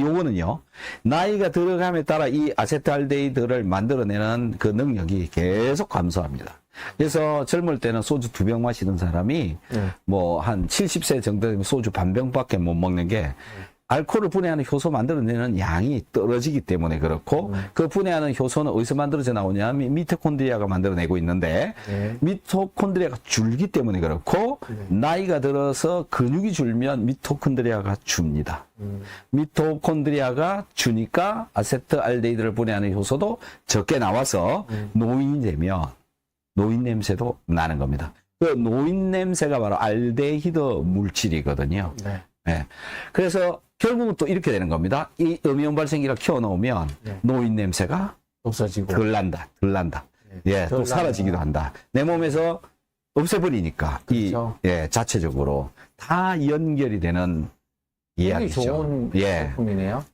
요거는요, 나이가 들어감에 따라 이 아세트알데히드를 만들어내는 그 능력이 계속 감소합니다. 그래서 젊을 때는 소주 두 병 마시던 사람이 네. 뭐한 70세 정도 되면 소주 반 병밖에 못 먹는 게 알코올을 분해하는 효소 만들어내는 양이 떨어지기 때문에 그렇고 그 분해하는 효소는 어디서 만들어져 나오냐 면 미토콘드리아가 만들어내고 있는데 네. 미토콘드리아가 줄기 때문에 그렇고 나이가 들어서 근육이 줄면 미토콘드리아가 줍니다. 음. 미토콘드리아가 주니까 아세트알데히드를 분해하는 효소도 적게 나와서 노인이 되면 노인 냄새도 나는 겁니다. 그 노인 냄새가 바로 알데히드 물질이거든요. 네. 예. 그래서 결국은 또 이렇게 되는 겁니다. 이 음이온 발생기를 키워놓으면 네. 노인 냄새가 없어지고. 덜 난다, 덜 난다. 예, 또덜 사라지기도. 한다. 내 몸에서 없애버리니까 그렇죠. 이 예, 자체적으로 다 연결이 되는 이야기죠. 좋은 예, 제품이네요.